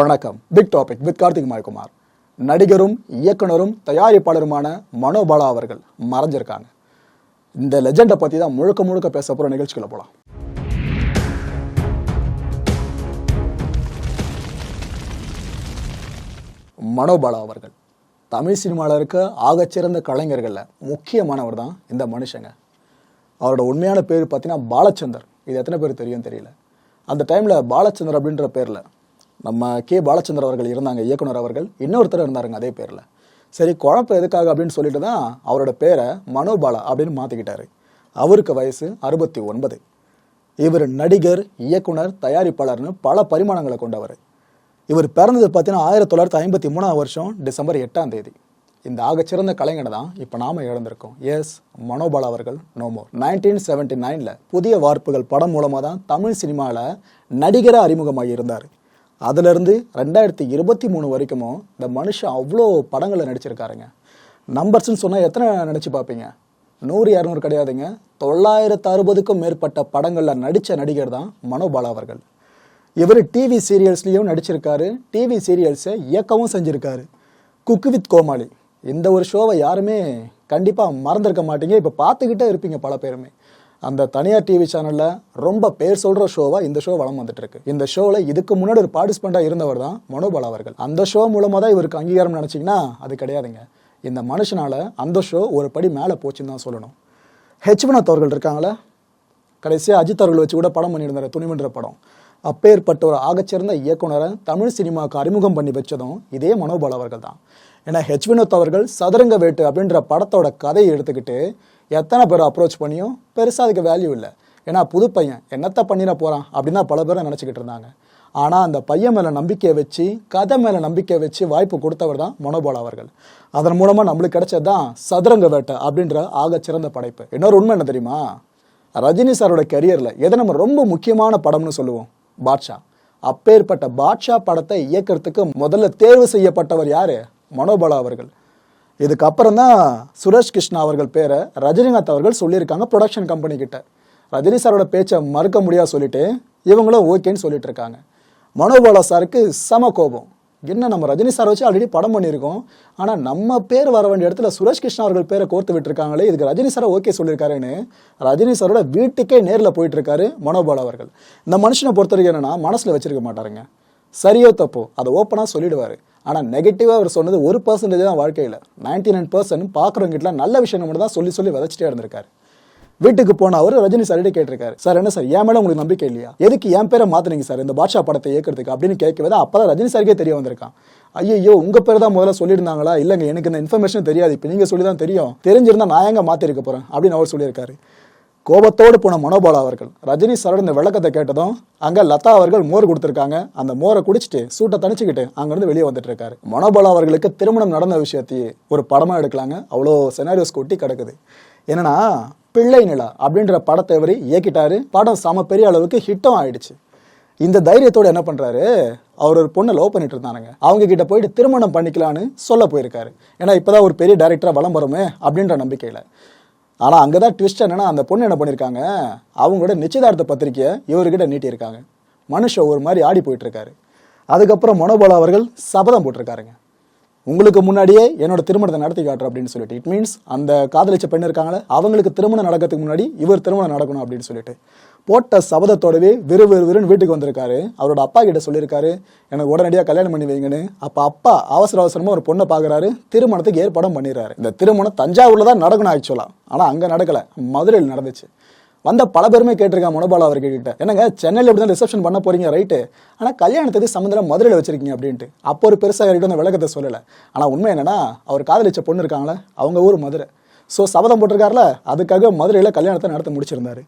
வணக்கம். Big topic with Karthik Mayakumar நடிகரும் இயக்குனரும் தயாரிப்பாளருமான மனோபாலா அவர்கள் மறைஞ்சிருக்காங்க. இந்த லெஜெண்டை பற்றி தான் முழுக்க முழுக்க பேச போகிற நிகழ்ச்சிகளை போகலாம் மனோபாலா அவர்கள் தமிழ் சினிமாவில் இருக்க ஆகச்சிறந்த கலைஞர்களில் முக்கியமானவர் தான் இந்த மனுஷங்க. அவரோட உண்மையான பேர் பார்த்தீங்கன்னா பாலச்சந்தர். இது எத்தனை பேர் தெரியும் தெரியல. அந்த டைமில் பாலச்சந்தர் அப்படின்ற பேரில் நம்ம கே பாலச்சந்தர் அவர்கள் இருந்தாங்க இயக்குனர் அவர்கள். இன்னொருத்தர் இருந்தாருங்க அதே பேரில். சரி குழப்பம் எதுக்காக அப்படின்னு சொல்லிட்டு தான் அவரோட பேரை மனோபாலா அப்படின்னு மாற்றிக்கிட்டாரு அவருக்கு வயசு அறுபத்தி ஒன்பது. இவர் நடிகர் இயக்குனர் தயாரிப்பாளர்னு பல பரிமாணங்களை கொண்டவர். இவர் பிறந்தது பார்த்தீங்கன்னா ஆயிரத்தி தொள்ளாயிரத்தி ஐம்பத்தி மூணாம் வருஷம் டிசம்பர் எட்டாம் தேதி. இந்த ஆகச்சிறந்த கலைஞனை தான் இப்போ நாம இழந்திருக்கோம். எஸ் மனோபாலா அவர்கள் நோமோ நைன்டீன் செவன்டி நைனில் புதிய வார்ப்புகள் படம் மூலமாக தான் தமிழ் சினிமாவில் நடிகராக அறிமுகமாகி இருந்தார். அதுலேருந்து ரெண்டாயிரத்தி இருபத்தி மூணு வரைக்கும் இந்த மனுஷன் அவ்வளோ படங்களில் நடிச்சிருக்காருங்க. நம்பர்ஸ்ன்னு சொன்னால் எத்தனை நினச்சி பார்ப்பீங்க நூறு இரநூறு கிடையாதுங்க. தொள்ளாயிரத்து அறுபதுக்கும் மேற்பட்ட படங்களில் நடித்த நடிகர் தான் மனோபாலா அவர்கள். இவர் டிவி சீரியல்ஸ்லேயும் நடிச்சிருக்காரு. டிவி சீரியல்ஸை இயக்கவும் செஞ்சுருக்காரு. Cook with Comali. இந்த ஒரு ஷோவை யாருமே கண்டிப்பாக மறந்துருக்க மாட்டீங்க. இப்போ பார்த்துக்கிட்டே இருப்பீங்க பல பேருமே. அந்த தனியார் டிவி சேனலில் ரொம்ப பேர் சொல்கிற ஷோவாக இந்த ஷோ வளம் வந்துட்டு இருக்கு இந்த ஷோவில் இதுக்கு முன்னாடி ஒரு பார்ட்டிசிபெண்ட்டாக இருந்தவர் தான் மனோபாலா அவர்கள். அந்த ஷோ மூலமாக தான் இவருக்கு அங்கீகாரம் நினச்சிங்கன்னா அது கிடையாதுங்க. இந்த மனுஷனால் அந்த ஷோ ஒரு படி மேலே போச்சுன்னு தான் சொல்லணும். ஹெச்வினோத் அவர்கள் இருக்காங்களே? கடைசியாக அஜித் அவர்கள் வச்சு கூட படம் பண்ணியிருந்தார் துணிமன்ற படம். அப்பேற்பட்ட ஒரு ஆகச்சிறந்த இயக்குனரை தமிழ் சினிமாவுக்கு அறிமுகம் பண்ணி வச்சதும் இதே மனோபால் அவர்கள் தான். ஏன்னா ஹெச் வினோத் அவர்கள் சதுரங்க வேட்டு அப்படின்ற படத்தோட கதையை எடுத்துக்கிட்டு எத்தனை பேர் அப்ரோச் பண்ணியும் பெருசாக அதுக்கு வேல்யூ இல்லை. ஏன்னா புது பையன் என்னத்தை பண்ணிட போகிறான் அப்படின்னு தான் பல பேரை நினச்சிக்கிட்டு இருந்தாங்க. ஆனால் அந்த பையன் மேலே நம்பிக்கையை வச்சு கதை மேலே நம்பிக்கை வச்சு வாய்ப்பு கொடுத்தவர் தான் மனோபால் அவர்கள். அதன் மூலமாக நம்மளுக்கு கிடைச்சது தான் சதுரங்க வேட்டை அப்படின்ற சிறந்த படைப்பு. இன்னொரு உண்மை என்ன தெரியுமா? ரஜினி சாரோட கெரியரில் எதை நம்ம ரொம்ப முக்கியமான படம்னு சொல்லுவோம்? பாட்ஷா. அப்பேற்பட்ட பாட்ஷா படத்தை இயக்கிறதுக்கு முதல்ல தேர்வு செய்யப்பட்டவர் யாரு? மனோபாலா அவர்கள். இதுக்கப்புறம் தான் சுரேஷ் கிருஷ்ணா அவர்கள் பேரை ரஜினிகாந்த் அவர்கள் சொல்லியிருக்காங்க ப்ரொடக்ஷன் கம்பெனி கிட்ட. ரஜினி சாரோட பேச்சை மறுக்க முடியாது சொல்லிட்டு இவங்களும் ஓகேன்னு சொல்லிட்டு இருக்காங்க. மனோபாலா சாருக்கு சம கோபம். என்ன நம்ம ரஜினி சார் வச்சு ஆல்ரெடி படம் பண்ணியிருக்கோம். ஆனால் நம்ம பேர் வர வேண்டிய இடத்துல சுரேஷ் கிருஷ்ணா அவர்கள் பேரை கோர்த்து விட்டுருக்காங்களே இதுக்கு ரஜினி சாரை ஓகே சொல்லியிருக்காருன்னு ரஜினி சாரோட வீட்டுக்கே நேரில் போயிட்டுருக்காரு மனோபாலா அவர்கள். இந்த மனுஷனை பொறுத்த வரைக்கும் என்னென்னா மனசில் வச்சிருக்க மாட்டாருங்க. சரியோ தப்போ அதை ஓப்பனாக சொல்லிடுவார். ஆனால் நெகட்டிவாக அவர் சொன்னது ஒரு பர்சன்டேஜ் தான் வாழ்க்கையில். நைன்டி நைன் பர்சன்ட் பார்க்குறவங்கிட்ட நல்ல விஷயம் மட்டும் தான் சொல்லி சொல்லி விதைச்சிட்டே இருந்திருக்காரு. வீட்டுக்கு போன அவர் ரஜினி சார்கிட்ட கேட்டிருக்காரு. சார் என்ன சார் என் மேல உங்களுக்கு நம்பிக்கை இல்லையா? எதுக்கு என் பேரை மாற்றினீங்க சார் இந்த பாட்ஷா படத்தை ஏற்கிறதுக்கு அப்படின்னு கேட்கவே அப்போ தான் ரஜினி சாருக்கே தெரிய வந்திருக்கான். ஐயோ உங்க பேர் தான் முதல்ல சொல்லியிருந்தாங்களா? இல்லைங்க எனக்கு இந்த இன்ஃபர்மேஷன் தெரியாது. இப்போ நீங்க சொல்லி தான் தெரியும். தெரிஞ்சிருந்தா நான் எங்க மாத்திருக்க போறேன்? அப்படின்னு அவர் சொல்லியிருக்காரு. கோபத்தோடு போன மனோபாலா அவர்கள். ரஜினி சாரோட இந்த விளக்கத்தை கேட்டதும் அங்க லதா அவர்கள் மோர் கொடுத்துருக்காங்க. அந்த மோரை குடிச்சிட்டு சூட்டை தணிச்சுக்கிட்டு அங்கிருந்து வெளியே வந்துட்டு இருக்காரு மனோபாலா அவர்களுக்கு திருமணம் நடந்த விஷயத்தையே ஒரு படமா எடுக்கலாங்க. அவ்வளோ செனாரியோஸ் கொட்டி கிடக்குது. என்னன்னா பிள்ளை நிலா அப்படின்ற படத்தை இவர் இயக்கிட்டாரு. படம் சம பெரிய அளவுக்கு ஹிட்டும் ஆயிடுச்சு. இந்த தைரியத்தோடு என்ன பண்றாரு? அவர் ஒரு பொண்ணை லவ் பண்ணிட்டு இருந்தானுங்க. அவங்க கிட்ட போயிட்டு திருமணம் பண்ணிக்கலான்னு சொல்ல போயிருக்காரு. ஏன்னா இப்பதான் ஒரு பெரிய டைரக்டரா வலம் வருமே அப்படின்ற நம்பிக்கையில. ஆனால் அங்கே தான் ட்விஸ்ட் என்னென்னா அந்த பொண்ணு என்ன பண்ணியிருக்காங்க அவங்களோட நிச்சயதார்த்த பத்திரிக்கையை இவர்கிட்ட நீட்டியிருக்காங்க. மனுஷன் ஒரு மாதிரி ஆடி போயிட்டுருக்காரு. அதுக்கப்புறம் மனோபாலா அவர்கள் சபதம் போட்டிருக்காருங்க. உங்களுக்கு முன்னாடியே என்னோட திருமணத்தை நடத்தி காட்டுறேன் அப்படின்னு சொல்லிட்டு. இட் மீன்ஸ் அந்த காதலிச்ச பெண் இருக்காங்களே அவங்களுக்கு திருமணம் நடக்கிறதுக்கு முன்னாடி இவர் திருமணம் நடக்கணும் அப்படின்னு சொல்லிட்டு. போட்ட சபதத்தோடவே விறு விறுன்னு வீட்டுக்கு வந்திருக்காரு. அவரோட அப்பா கிட்ட சொல்லியிருக்காரு எனக்கு உடனடியாக கல்யாணம் பண்ணி வைங்கன்னு. அப்போ அப்பா அவசர அவசரமாக ஒரு பொண்ணை பார்க்குறாரு திருமணத்துக்கு ஏற்பாடும் பண்ணிடுறாரு. இந்த திருமணம் தஞ்சாவூரில் தான் நடக்கணும் ஆக்சுவலாக ஆனால் அங்கே நடக்கலை. மதுரையில் நடந்துச்சு. வந்த பல பேருமே கேட்டிருக்காங்க மனோபாலா அவர்கிட்ட. என்னங்க சென்னையில் இப்படி தான் ரிசப்ஷன் பண்ண போறீங்க ரைட்டு ஆனால் கல்யாணத்துக்கு சமுதிரம் மதுரையில் வச்சிருக்கீங்க அப்படின்ட்டு. அப்போ ஒரு பெருசாக யார்கிட்ட அந்த விளக்கத்தை சொல்லலை. ஆனால் உண்மை என்னன்னா அவர் காதலிச்ச பொண்ணு இருக்காங்களே அவங்க ஊர் மதுரை. ஸோ சபதம் போட்டிருக்காருல அதுக்காக மதுரையில் கல்யாணத்தை நடத்த முடிச்சிருந்தாரு.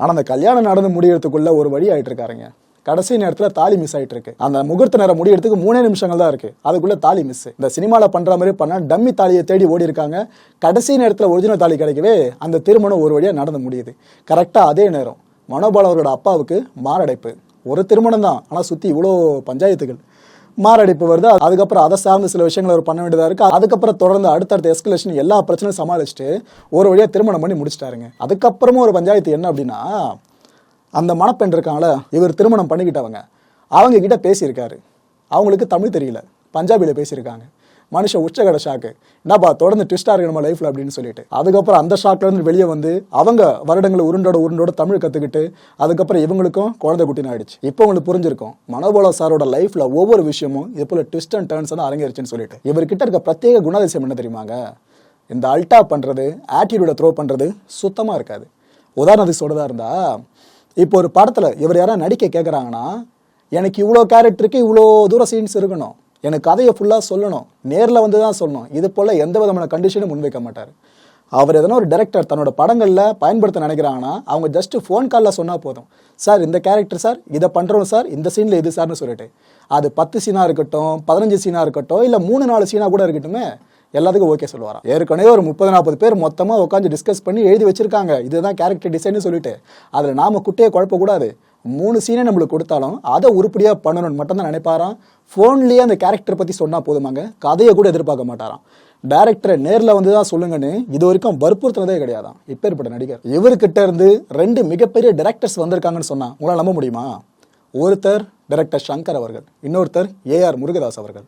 ஆனால் அந்த கல்யாணம் நடந்து முடியறதுக்குள்ள ஒரு வழி ஆயிட்டு இருக்காருங்க கடைசி நேரத்தில் தாலி மிஸ் ஆகிட்டு இருக்கு அந்த முகூர்த்த நேரம் முடியறதுக்கு மூணே நிமிஷங்கள் தான் இருக்கு. அதுக்குள்ள தாலி மிஸ் இந்த சினிமாவில் பண்ணுற மாதிரி பண்ணால் டம்மி தாலியை தேடி ஓடி இருக்காங்க கடைசி நேரத்தில் ஒரிஜினல் தாலி கிடைக்கவே அந்த திருமணம் ஒரு வழியாக நடந்து முடியுது. கரெக்டாக அதே நேரம் மனோபால் அவரோட அப்பாவுக்கு மாரடைப்பு. ஒரு திருமணம் தான். ஆனால் சுற்றி இவ்வளோ பஞ்சாயத்துகள். மாரடைப்பு வருது. அதுக்கப்புறம் அதை சார்ந்த சில விஷயங்கள் அவர் பண்ண வேண்டியதாக இருக்குது அதுக்கப்புறம் தொடர்ந்து அடுத்தடுத்த எஸ்கலேஷன் எல்லா பிரச்சனையும் சமாளிச்சுட்டு ஒரு வழியாக திருமணம் பண்ணி முடிச்சிட்டாருங்க. அதுக்கப்புறமும் ஒரு பஞ்சாயத்து என்ன அப்படின்னா அந்த மணப்பெண் இருக்காங்கள இவர் திருமணம் பண்ணிக்கிட்டவங்க. அவங்க கிட்ட பேசியிருக்காரு. அவங்களுக்கு தமிழ் தெரியல. பஞ்சாபியில் பேசியிருக்காங்க. மனுஷன் உச்சகட ஷாக்கு என்னப்பா தொடர்ந்து ட்விஸ்டாக இருக்கு நம்ம லைஃப்பில் அப்படின்னு சொல்லிட்டு. அதுக்கப்புறம் அந்த ஷாக்லேருந்து வெளியே வந்து அவங்க வருடங்களை உருண்டோட உருண்டோட தமிழ் கற்றுக்கிட்டு அதுக்கப்புறம் இவங்களுக்கும் குழந்தை குட்டின்னு ஆயிடுச்சு. இப்போ உங்களுக்கு புரிஞ்சிருக்கும் மனோபாலா சாரோட லைஃப்பில் ஒவ்வொரு விஷயமும் இது போல ட்விஸ்ட் அண்ட் டர்ன்ஸ் தான் அரங்கேறிச்சுன்னு சொல்லிட்டு. இவர்கிட்ட இருக்க பிரத்யேக குணாதிசயம் என்ன தெரியுமாங்க? இந்த அல்டா பண்ணுறது ஆட்டிடியூட த்ரோ பண்ணுறது சுத்தமாக இருக்காது. உதாரணத்துக்கு சொல்கிறதா இருந்தால் இப்போ ஒரு படத்தில் இவர் யாராவது நடிக்க கேட்குறாங்கன்னா எனக்கு இவ்வளோ கேரக்டருக்கு இவ்வளோ தூரம் சீன்ஸ் இருக்கணும். எனக்கு கதையை ஃபுல்லாக சொல்லணும். நேரில் வந்து தான் சொல்லணும். இது போல் எந்த விதமான கண்டிஷனும் முன்வைக்க மாட்டார். அவர் எதனா ஒரு டைரக்டர் தன்னோட படங்களில் பயன்படுத்த நினைக்கிறாங்கன்னா அவங்க ஜஸ்ட் ஃபோன் காலில் சொன்னால் போதும். சார் இந்த கேரக்டர் சார் இதை பண்ணுறோம் சார் இந்த சீனில் இது சார்னு சொல்லிட்டு. அது பத்து சீனாக இருக்கட்டும் பதினஞ்சு சீனாக இருக்கட்டும் இல்லை மூணு நாலு சீனாக கூட இருக்கட்டுமே எல்லாத்துக்கும் ஓகே சொல்லுவாராம். ஏற்கனவே ஒரு முப்பது நாற்பது பேர் மொத்தமாக உட்காந்து டிஸ்கஸ் பண்ணி எழுதி வச்சிருக்காங்க. இதுதான் கேரக்டர் டிசைன்னு சொல்லிட்டு. அதில் நாம குட்டையை குழப்பக்கூடாது. மூணு சீனை நம்மளுக்கு கொடுத்தாலும் அதை உருப்படியாக பண்ணணும்னு மட்டும்தான் நினைப்பாராம். ஃபோன்லேயே அந்த கேரக்டர் பற்றி சொன்னால் போதுமாங்க. கதையை கூட எதிர்பார்க்க மாட்டாராம். டேரக்டரை நேரில் வந்து தான் சொல்லுங்கன்னு இது வரைக்கும் வற்புறுத்தினதே கிடையாதான் இப்பேற்பட்ட நடிகர். இவர்கிட்ட இருந்து ரெண்டு மிகப்பெரிய டேரக்டர்ஸ் வந்திருக்காங்கன்னு சொன்னால் உங்களால் நம்ப முடியுமா? ஒருத்தர் டைரக்டர் சங்கர் அவர்கள் இன்னொருத்தர் ஏஆர் முருகதாஸ் அவர்கள்.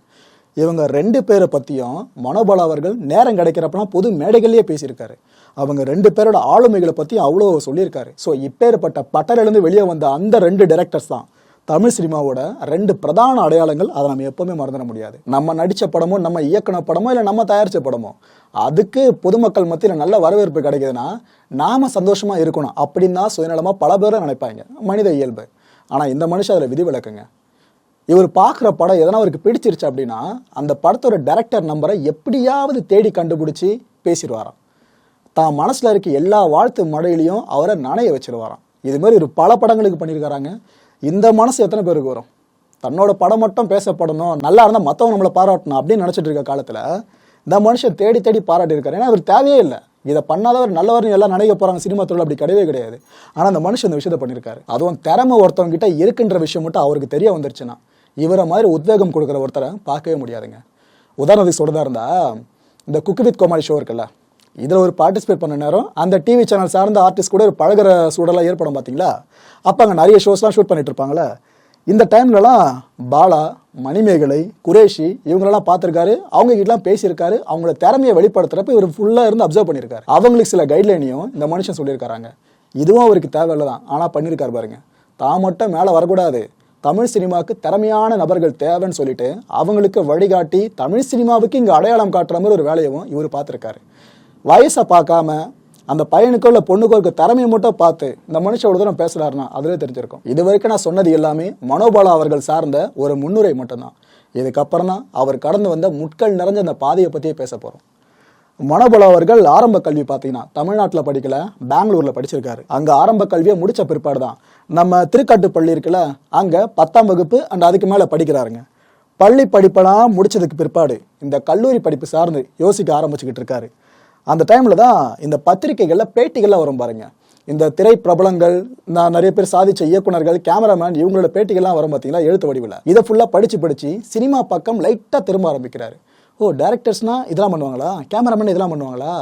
இவங்க ரெண்டு பேரை பற்றியும் மனோபாலா அவர்கள் நேரம் கிடைக்கிறப்பலாம் பொது மேடைகள்லேயே பேசியிருக்காரு. அவங்க ரெண்டு பேரோட ஆளுமைகளை பற்றியும் அவ்வளோ சொல்லியிருக்காரு. ஸோ இப்பேற்பட்ட பட்டரிலிருந்து வெளியே வந்த அந்த ரெண்டு டேரக்டர்ஸ் தான் தமிழ் சினிமாவோட ரெண்டு பிரதான அடையாளங்கள். அதை நம்ம எப்பவுமே மறந்துட முடியாது. நம்ம நடித்த படமோ நம்ம இயக்குன படமோ இல்லை நம்ம தயாரித்த படமோ அதுக்கு பொதுமக்கள் மத்தியில் நல்ல வரவேற்பு கிடைக்குதுன்னா நாம் சந்தோஷமாக இருக்கணும். அப்படின்னு தான் சுயநலமாக பல பேரும் நினைப்பாங்க. மனித இயல்பு. ஆனால் இந்த மனுஷன் அதில் விதிவிலக்குங்க. இவர் பார்க்குற படம் எதனா அவருக்கு பிடிச்சிருச்சு அப்படின்னா அந்த படத்தோட டைரக்டர் நம்பரை எப்படியாவது தேடி கண்டுபிடிச்சி பேசிடுவாராம். தான் மனசில் இருக்க எல்லா வாழ்த்து மடையிலையும் அவரை நனைய வச்சிருவாராம் இது மாதிரி ஒரு பல படங்களுக்கு பண்ணியிருக்காராங்க. இந்த மனசு எத்தனை பேருக்கு வரும்? தன்னோட படம் மட்டும் பேசப்படணும் நல்லா இருந்தால் மற்றவங்க நம்மளை பாராட்டணும் அப்படின்னு நினச்சிட்டு இருக்க காலத்தில் இந்த மனுஷன் தேடி தேடி பாராட்டியிருக்காரு. ஏன்னா அவர் தேவையே இல்லை. இதை பண்ணாதவர் நல்லவர்னு எல்லாம் நினைக்க போகிறாங்க சினிமா தொழில் அப்படி கிடையவே கிடையாது. ஆனால் அந்த மனுஷன் இந்த விஷயத்தை பண்ணியிருக்காரு. அதுவும் திறமை ஒருத்தவங்க கிட்ட இருக்குன்ற விஷயம் மட்டும் அவருக்கு தெரிய வந்துருச்சுன்னா இவரை மாதிரி உத்வேகம் கொடுக்குற ஒருத்தரை பார்க்கவே முடியாதுங்க. உதாரணத்துக்கு சொல்கிறதா இருந்தால் இந்த குக்கு வித் கோமாளி ஷோ இருக்குல்ல இதில் ஒரு பார்ட்டிசிபேட் பண்ண நேரம் அந்த டிவி சேனல் சார்ந்த ஆர்டிஸ்ட் கூட ஒரு பழகுற சூடெல்லாம் ஏற்படும் பார்த்தீங்களா அப்போ அங்கே நிறைய ஷோஸ்லாம் ஷூட் பண்ணிட்டு இருப்பாங்களே இந்த டைம்லலாம் பாலா மணிமேகலை குரேஷி இவங்களெல்லாம் பார்த்துருக்காரு. அவங்க கிட்டலாம் பேசியிருக்காரு. அவங்களோட திறமையை வெளிப்படுத்துறப்ப இவர் ஃபுல்லாக இருந்து அப்சர்வ் பண்ணியிருக்காரு. அவங்களுக்கு சில கைட்லைனையும் இந்த மனுஷன் சொல்லியிருக்காங்க இதுவும் அவருக்கு தேவையில்லை தான் ஆனால் பண்ணியிருக்காரு பாருங்க. தான் மட்டும் மேலே வரக்கூடாது. தமிழ் சினிமாவுக்கு திறமையான நபர்கள் தேவைன்னு சொல்லிட்டு அவங்களுக்கு வழிகாட்டி தமிழ் சினிமாவுக்கு இங்கே அடையாளம் காட்டுற மாதிரி ஒரு வேலையவும் இவர் பார்த்துருக்காரு. வயசை பார்க்காம அந்த பையனுக்கோ இல்லை பொண்ணுக்கோ இருக்க திறமையை மட்டும் பார்த்து இந்த மனுஷன் ஒரு தூரம் பேசுறாருன்னா அதிலே தெரிஞ்சிருக்கும். இது வரைக்கும் நான் சொன்னது எல்லாமே மனோபாலா அவர்கள் சார்ந்த ஒரு முன்னுரை மட்டும்தான். இதுக்கப்புறம் தான் அவர் கடந்து வந்த முட்கள் நிறைஞ்ச அந்த பாதையை பற்றியே பேச போகிறோம் மனோபல அவர்கள் ஆரம்ப கல்வி பார்த்தீங்கன்னா தமிழ்நாட்டில் படிக்கல பெங்களூரில் படிச்சிருக்காரு. அங்கே ஆரம்ப கல்வியை முடிச்ச பிற்பாடு தான் நம்ம திருக்காட்டுப்பள்ளி இருக்குல்ல அங்கே பத்தாம் வகுப்பு அண்ட் அதுக்கு மேலே படிக்கிறாருங்க. பள்ளி படிப்பெல்லாம் முடிச்சதுக்கு பிற்பாடு இந்த கல்லூரி படிப்பு சார்ந்து யோசிக்க ஆரம்பிச்சுக்கிட்டு இருக்காரு. அந்த டைமில் தான் இந்த பத்திரிகைகளில் பேட்டிகள்லாம் வரும் பாருங்க. இந்த திரை பிரபலங்கள் நான் நிறைய பேர் சாதிச்ச இயக்குனர்கள் கேமராமேன் இவங்களோட பேட்டிகள்லாம் வரும் பார்த்தீங்களா எழுத்து வடிவில். இதை ஃபுல்லாக படித்து படித்து சினிமா பக்கம் லைட்டாக திரும்ப ஆரம்பிக்கிறாரு. ஓ டேரக்டர்ஸ்னால் இதெல்லாம் பண்ணுவாங்களா? கேமராமேன் இதெல்லாம் பண்ணுவாங்களா?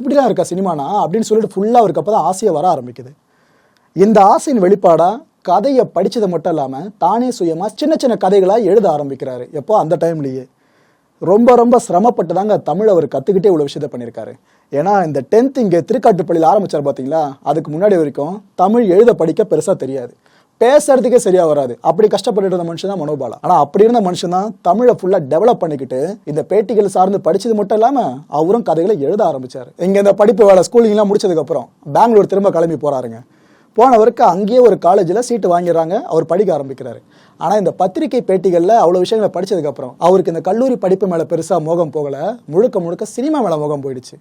இப்படிலாம் இருக்கா சினிமானா? அப்படின்னு சொல்லிட்டு ஃபுல்லாக அவருக்கு அப்போ தான் ஆசையை வர ஆரம்பிக்குது. இந்த ஆசையின் வெளிப்பாடாக கதையை படித்தது மட்டும் இல்லாமல் தானே சுயமாக சின்ன சின்ன கதைகளாக எழுத ஆரம்பிக்கிறாரு. எப்போ? அந்த டைம்லேயே ரொம்ப ரொம்ப சிரமப்பட்டு தாங்க தமிழ் அவர் கற்றுக்கிட்டே இவ்வளோ விஷயத்த பண்ணியிருக்காரு. ஏன்னா இந்த டென்த் இங்கே திருக்காட்டுப்பள்ளியில் ஆரம்பித்தார் பார்த்தீங்களா அதுக்கு முன்னாடி வரைக்கும் தமிழ் எழுத படிக்க பெருசாக தெரியாது. பேசுறதுக்கே சரியா வராது. அப்படி கஷ்டப்பட்டு இருந்த மனுஷன் தான் மனோபாலா. ஆனா அப்படி இருந்த மனுஷன் தான் தமிழை ஃபுல்லா டெவலப் பண்ணிக்கிட்டு இந்த பேட்டிகள் சார்ந்து படிச்சது மட்டும் இல்லாம அவரும் கதைகளை எழுத ஆரம்பிச்சாரு. இங்க இந்த படிப்பு வேலை ஸ்கூலிங் எல்லாம் முடிச்சதுக்கு அப்புறம் பெங்களூர் திரும்ப கிளம்பி போறாருங்க. போனவருக்கு அங்கேயே ஒரு காலேஜில் சீட்டு வாங்கிடுறாங்க அவர் படிக்க ஆரம்பிக்கிறாரு. ஆனால் இந்த பத்திரிகை பேட்டிகளில் அவ்வளோ விஷயங்களை படிச்சதுக்கப்புறம் அவருக்கு இந்த கல்லூரி படிப்பு மேலே பெருசாக மோகம் போகலை. முழுக்க முழுக்க சினிமா மேலே மோகம் போயிடுச்சு.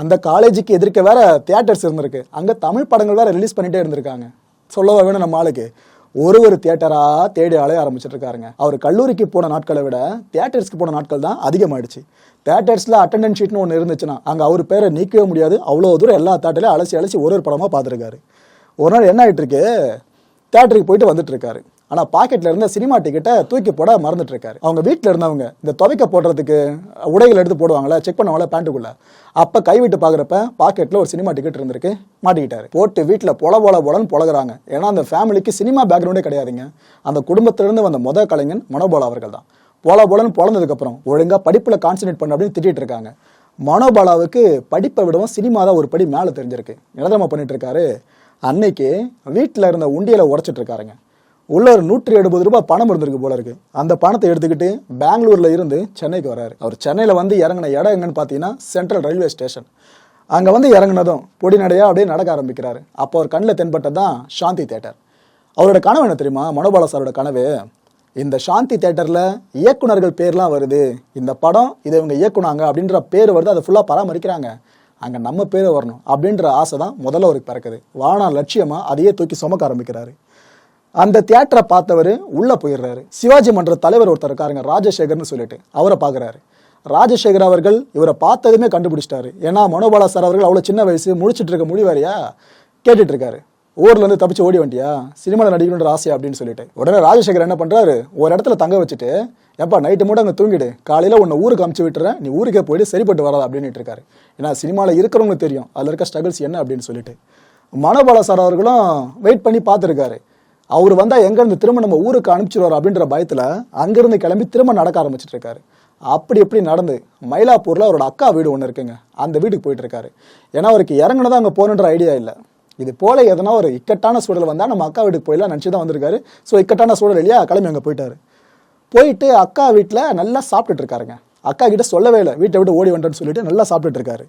அந்த காலேஜுக்கு எதிர்க்க வேற தியேட்டர்ஸ் இருந்திருக்கு. அங்கே தமிழ் படங்கள் வேற ரிலீஸ் பண்ணிகிட்டே இருந்திருக்காங்க. சொல்லவா வேணும் நம்ம ஆளுக்கு. ஒரு ஒரு தியேட்டராக தேடி அலைய ஆரம்பிச்சிட்டு இருக்காருங்க அவர் கல்லூரிக்கு போன நாட்களை விட தியேட்டர்ஸ்க்கு போன நாட்கள் தான் அதிகமாயிடுச்சு. தேட்டர்ஸில் அட்டண்டன்ஸ் ஷீட்னு ஒன்று இருந்துச்சுன்னா அங்கே அவர் பேரை நீக்கவே முடியாது. அவ்வளோ தூரம் எல்லா தேட்டர்லையும் அலசி அலசி ஒரு ஒரு படமாக பார்த்துருக்காரு. ஒரு நாள் என்ன ஆகிட்டு இருக்கு தேட்டருக்கு போயிட்டு வந்துட்டு இருக்காரு ஆனால் பாக்கெட்டில் இருந்த சினிமா டிக்கெட்டை தூக்கி போட மறந்துட்டு இருக்காரு அவங்க வீட்டில் இருந்தவங்க இந்த துவைக்க போடுறதுக்கு உடைகள் எடுத்து போடுவாங்களே செக் பண்ணுவாங்களே பேண்ட்டுக்குள்ள அப்போ கைவிட்டு பார்க்குறப்ப பாக்கெட்டில் ஒரு சினிமா டிக்கெட் இருந்திருக்கு மாட்டிக்கிட்டாரு. போட்டு வீட்டில் பொல போல போலன்னு பொழகிறாங்க ஏன்னா அந்த ஃபேமிலிக்கு சினிமா பேக்ரவுண்டே கிடையாதுங்க. அந்த குடும்பத்திலிருந்து வந்த முத கலைஞன் மனோபாலா அவர்கள் தான் போல போலன்னு பொழந்ததுக்கப்புறம் ஒழுங்காக படிப்பில் கான்சன்ட்ரேட் பண்ண அப்படின்னு திட்டிகிட்டு இருக்காங்க மனோபாலாவுக்கு படிப்பை விடவும் சினிமா தான் ஒரு படி மேலே தெரிஞ்சிருக்கு. நிலதமா பண்ணிட்டு இருக்காரு அன்னைக்கு வீட்டில் இருந்த உண்டியலை உடச்சிட்டு இருக்காருங்க உள்ள ஒரு நூற்றி எழுபது ரூபாய் பணம் இருந்திருக்கு போல இருக்கு. அந்த பணத்தை எடுத்துக்கிட்டு பெங்களூர்ல இருந்து சென்னைக்கு வராரு. அவர் சென்னையில் வந்து இறங்கின இடம் எங்கன்னு பார்த்தீங்கன்னா சென்ட்ரல் ரயில்வே ஸ்டேஷன் அங்கே வந்து இறங்குனதும் பொடிநடையாக அப்படியே நடக்க ஆரம்பிக்கிறாரு. அப்போ அவர் கண்ணில் தென்பட்டது தான் சாந்தி தேட்டர் அவரோட கனவு என்ன தெரியுமா? மனோபால சாரோட கனவு. இந்த சாந்தி தேட்டரில் இயக்குனர்கள் பேர்லாம் வருது. இந்த படம் இதை இவங்க இயக்குனாங்க அப்படின்ற பேர் வருது. அதை ஃபுல்லாக பராமரிக்கிறாங்க. அங்கே நம்ம பேர் வரணும் அப்படின்ற ஆசை தான் முதல்ல அவருக்கு பிறக்குது. வானா லட்சியமாக அதையே தூக்கி சுமக்க ஆரம்பிக்கிறாரு. அந்த தியேட்டரை பார்த்தவர் உள்ளே போயிடுறாரு. சிவாஜி மன்ற தலைவர் ஒருத்தர் இருக்காருங்க ராஜசேகர்னு சொல்லிட்டு. அவரை பார்க்குறாரு. ராஜசேகர் அவர்கள் இவரை பார்த்ததுமே கண்டுபிடிச்சிட்டாரு. ஏன்னா மனோபாலா சார் அவர்கள் அவ்வளோ சின்ன வயசு முடிச்சுட்டு இருக்க முடிவாரியா கேட்டுட்டு இருக்காரு. ஊர்லேருந்து தப்பிச்சு ஓடி வண்டியா? சினிமாவில் நடிக்கணுன்ற ஆசை அப்படின்னு சொல்லிட்டு. உடனே ராஜசேகர் என்ன பண்ணுறாரு ஒரு இடத்துல தங்க வச்சுட்டு எப்பா நைட்டு மூட அங்கே தூங்கிடு. காலையில் உன்னை ஊருக்கு அமுச்சு விட்டுறேன். நீ ஊருக்கே போயிட்டு சரிப்பட்டு வராது அப்படின்னு இருக்காரு. ஏன்னா சினிமாவில் இருக்கிறவங்களுக்கு தெரியும். அதில் இருக்க ஸ்ட்ரகிள்ஸ் என்ன அப்படின்னு சொல்லிட்டு. மனோபாலா சார் அவர்களும் வெயிட் பண்ணி பார்த்துருக்காரு. அவர் வந்தால் எங்கேருந்து திரும்ப நம்ம ஊருக்கு அனுப்பிச்சிடுவார் அப்படின்ற பயத்தில் அங்கேருந்து கிளம்பி திரும்ப நடக்க ஆரம்பிச்சிட்டு இருக்காரு அப்படி எப்படி நடந்து மயிலாப்பூரில் அவரோட அக்கா வீடு ஒன்று இருக்குங்க. அந்த வீட்டுக்கு போயிட்டு இருக்காரு ஏன்னா அவருக்கு இறங்கினதான் அங்கே போகணுன்ற ஐடியா இல்லை. இது போல எதனா ஒரு இக்கட்டான சூழல் வந்தால் நம்ம அக்கா வீட்டுக்கு போயிடலாம் நினச்சி தான் வந்திருக்காரு. ஸோ இக்கட்டான சூழல் இல்லையா? கிளம்பி அங்கே போயிட்டாரு. போயிட்டு அக்கா வீட்டில் நல்லா சாப்பிட்டுட்டு இருக்காருங்க அக்கா கிட்ட சொல்லவே இல்லை. வீட்டை விட்டு ஓடி வந்துட்டேன்னு சொல்லிட்டு நல்லா சாப்பிட்டுட்டு இருக்காரு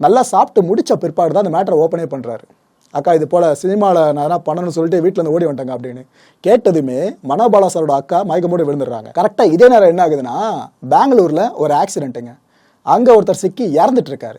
நல்லா சாப்பிட்டு முடிச்ச பிற்பாடு தான் அந்த மேட்டரை ஓப்பனே பண்ணுறாரு அக்கா இது போல் சினிமாவில் நான் எதனா பண்ணணும்னு சொல்லிட்டு வீட்டில் இருந்து ஓடி வந்துட்டாங்க அப்படின்னு. கேட்டதுமே மனோபாலா சாரோட அக்கா மயக்கமோடு விழுந்துடுறாங்க. கரெக்டாக இதே நேரம் என்ன ஆகுதுன்னா பெங்களூரில் ஒரு ஆக்சிடென்ட்டுங்க அங்கே ஒருத்தர் சிக்கி இறந்துட்டு இருக்காரு.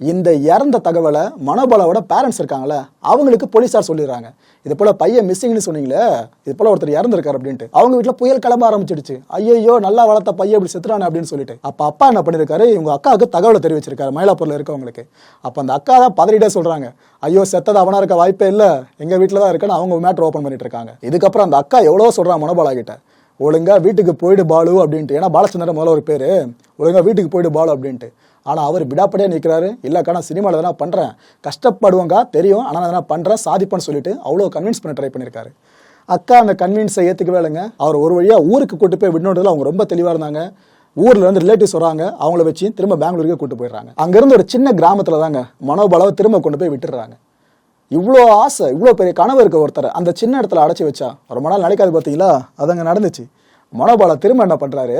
இந்த இறந்த தகவலை மனோபாலாவோட பேரண்ட்ஸ் இருக்காங்களே அவங்களுக்கு போலீஸார் சொல்லிடுறாங்க. இது போல பையன் மிஸ்ஸிங்னு சொன்னீங்களே இது போல ஒருத்தர் இறந்துருக்காரு அப்படின்ட்டு. அவங்க வீட்டில் புயல் கிளம்ப ஆரம்பிச்சிடுச்சு. ஐயோ நல்லா வளர்த்த பையன் இப்படி செத்துறானு அப்படின்னு சொல்லிட்டு. அப்போ அப்பா என்ன பண்ணியிருக்காரு இவங்க அக்காவுக்கு தகவலை தெரிவிச்சிருக்காரு மயிலாப்பூரில் இருக்கவங்களுக்கு. அப்போ அந்த அக்கா தான் பதறிட்டே சொல்றாங்க. ஐயோ செத்தது அவனா இருக்க வாய்ப்பே இல்லை எங்க வீட்டில் தான் இருக்குன்னு அவங்க மேட்ரு ஓப்பன் பண்ணிட்டு இருக்காங்க. இதுக்கப்புறம் அந்த அக்கா எவ்வளோ சொல்கிறான் மனோபாலா கிட்ட. ஒழுங்கா வீட்டுக்கு போயிடு பாலு அப்படின்ட்டு. ஏன்னா பாலச்சந்திரன் முதல்ல ஒரு பேர். ஒழுங்கா வீட்டுக்கு போயிடு பாலு அப்படின்ட்டு. ஆனால் அவர் விடாப்படியாக நிற்கிறாரு இல்லைக்கா நான் சினிமாவில் எதனா பண்ணுறேன் கஷ்டப்படுவேங்க தெரியும். ஆனால் எதனா பண்ணுறேன் சாதிப்பேன்னு சொல்லிட்டு அவ்வளோ கன்வின்ஸ் பண்ண ட்ரை பண்ணியிருக்காரு அக்கா அந்த கன்வின்ஸை ஏற்றுக்கவே இல்லைங்க. அவர் ஒரு வழியாக ஊருக்கு கூட்டு போய் விடணுன்றதுல அவங்க ரொம்ப தெளிவாக இருந்தாங்க. ஊரில் இருந்து ரிலேட்டிவ்ஸ் வராங்க. அவங்கள வச்சு திரும்ப பெங்களூருக்கு கூட்டு போயிடுறாங்க. அங்கேருந்து ஒரு சின்ன கிராமத்தில் தாங்க மனோபலவை திரும்ப கொண்டு போய் விட்டுடுறாங்க. இவ்வளோ ஆசை இவ்வளோ பெரிய கனவு இருக்க ஒருத்தர். அந்த சின்ன இடத்துல அடைச்சி வச்சா. ரொம்ப நாள் நினைக்காது பார்த்தீங்களா? அது அங்கே நடந்துச்சு. மனோபாலா திரும்ப என்ன பண்ணுறாரு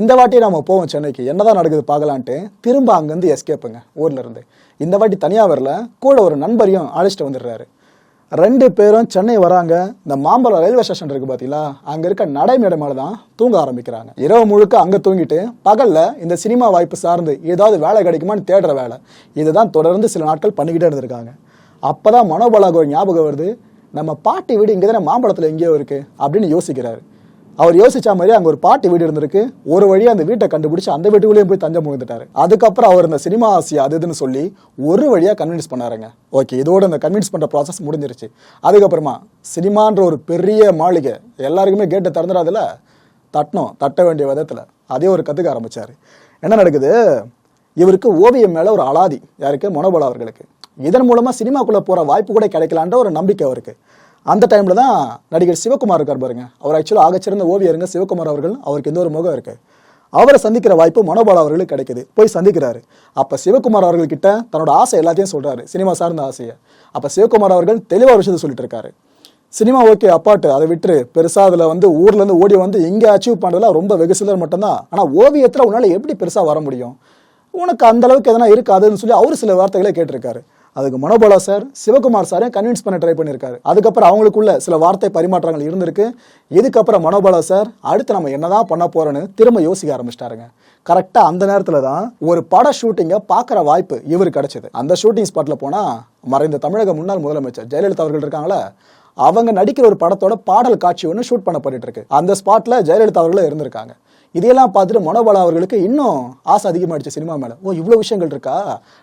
இந்த வாட்டி நம்ம போவோம் சென்னைக்கு. என்னதான் நடக்குது பார்க்கலான்ட்டு திரும்ப அங்கேருந்து எஸ்கேப்புங்க ஊர்ல இருந்து. இந்த வாட்டி தனியாக வரல கூட ஒரு நண்பரையும் அழைச்சிட்டு வந்துடுறாரு. ரெண்டு பேரும் சென்னை வராங்க. இந்த மாம்பழம் ரயில்வே ஸ்டேஷன் இருக்கு பார்த்தீங்களா? அங்கே இருக்க நடைமேடை மேலே தான் தூங்க ஆரம்பிக்கிறாங்க. இரவு முழுக்க அங்கே தூங்கிட்டு பகலில் இந்த சினிமா வாய்ப்பு சார்ந்து ஏதாவது வேலை கிடைக்குமான்னு தேடுற வேலை. இதுதான் தொடர்ந்து சில நாட்கள் பண்ணிக்கிட்டே இருந்திருக்காங்க. அப்பதான் மனோபலாக்கு ஒரு ஞாபகம் வருது. நம்ம பாட்டி வீடு இங்கே தானே மாம்பழத்தில் எங்கேயோ இருக்கு அப்படின்னு யோசிக்கிறாரு. அவர் யோசிச்ச மாதிரி அங்க ஒரு பாட்டி வீடு இருந்திருக்கு. ஒரு வழியாக அந்த வீட்டை கண்டுபிடிச்சு அந்த வீட்டுக்குள்ளேயும் போய் தஞ்சம் புகுந்துட்டாரு. அதுக்கப்புறம் அவர் இந்த சினிமா ஆசை அது இதுன்னு சொல்லி ஒரு வழியா கன்வின்ஸ் பண்ணாருங்க. ஓகே இதோட இந்த கன்வின்ஸ் பண்ற ப்ராசஸ் முடிஞ்சிருச்சு. அதுக்கப்புறமா சினிமான்ற ஒரு பெரிய மாளிகை எல்லாருக்குமே கேட்டு திறந்துடாதுல தட்டணும் தட்ட வேண்டிய விதத்துல. அதே ஒரு கத்துக்க ஆரம்பிச்சாரு. என்ன நடக்குது? இவருக்கு ஓவியம் மேல ஒரு அலாதி யாருக்கு? மனோபல அவர்களுக்கு. இதன் மூலமாக சினிமாக்குள்ளே போகிற வாய்ப்பு கூட கிடைக்கலான்ற ஒரு நம்பிக்கை அவருக்கு. அந்த டைமில் தான் நடிகர் சிவகுமார் இருக்கார் பாருங்க. அவர் ஆக்சுவலாக ஆகச்சிறந்த ஓவியருங்க சிவகுமார் அவர்கள் அவருக்கு எந்த ஒரு முகம் இருக்குது அவரை சந்திக்கிற வாய்ப்பு மனோபாலா அவர்களுக்கு கிடைக்குது. போய் சந்திக்கிறாரு. அப்போ சிவகுமார் அவர்கள்கிட்ட தன்னோட ஆசை எல்லாத்தையும் சொல்கிறாரு சினிமா சார்ந்த ஆசையை. அப்போ சிவகுமார் அவர்கள் தெளிவாக விஷயத்தை சொல்லிட்டு இருக்காரு. சினிமா ஓகே அப்பாட்டு. அதை விட்டு பெருசாக அதில் வந்து ஊர்லேருந்து ஓடி வந்து எங்கே அச்சீவ் பண்ணுறதுல ரொம்ப வெகு சிலர் மட்டும்தான். ஆனால் ஓவியத்தில் உன்னால் எப்படி பெருசாக வர முடியும்? உனக்கு அந்தளவுக்கு எதனா இருக்காதுன்னு சொல்லி அவர் சில வார்த்தைகளை கேட்டிருக்காரு. அதுக்கு மனோபாலா சார் சிவகுமார் சாரே கன்வின்ஸ் பண்ண ட்ரை பண்ணியிருக்காரு அதுக்கப்புறம் அவங்களுக்குள்ள சில வார்த்தை பரிமாற்றங்கள் இருந்திருக்கு. இதுக்கப்புறம் மனோபாலா சார் அடுத்து நம்ம என்னதான் பண்ண போறோன்னு திரும்ப யோசிக்க ஆரம்பிச்சிட்டாருங்க. கரெக்டாக அந்த நேரத்தில் தான் ஒரு பட ஷூட்டிங்கை பார்க்குற வாய்ப்பு இவர் கிடைச்சது. அந்த ஷூட்டிங் ஸ்பாட்டில் போனால் மறைந்த தமிழக முன்னாள் முதலமைச்சர் ஜெயலலிதா அவர்கள் இருக்காங்களே அவங்க நடிக்கிற ஒரு படத்தோட பாடல் காட்சி ஒன்று ஷூட் பண்ணப்பட்டு இருக்கு. அந்த ஸ்பாட்டில் ஜெயலலிதா அவர்களும் இருந்திருக்காங்க. இதையெல்லாம் பார்த்துட்டு மனோபாலா அவர்களுக்கு இன்னும் ஆசை அதிகமாயிடுச்சு சினிமா மேலே. ஓ இவ்வளோ விஷயங்கள் இருக்கா?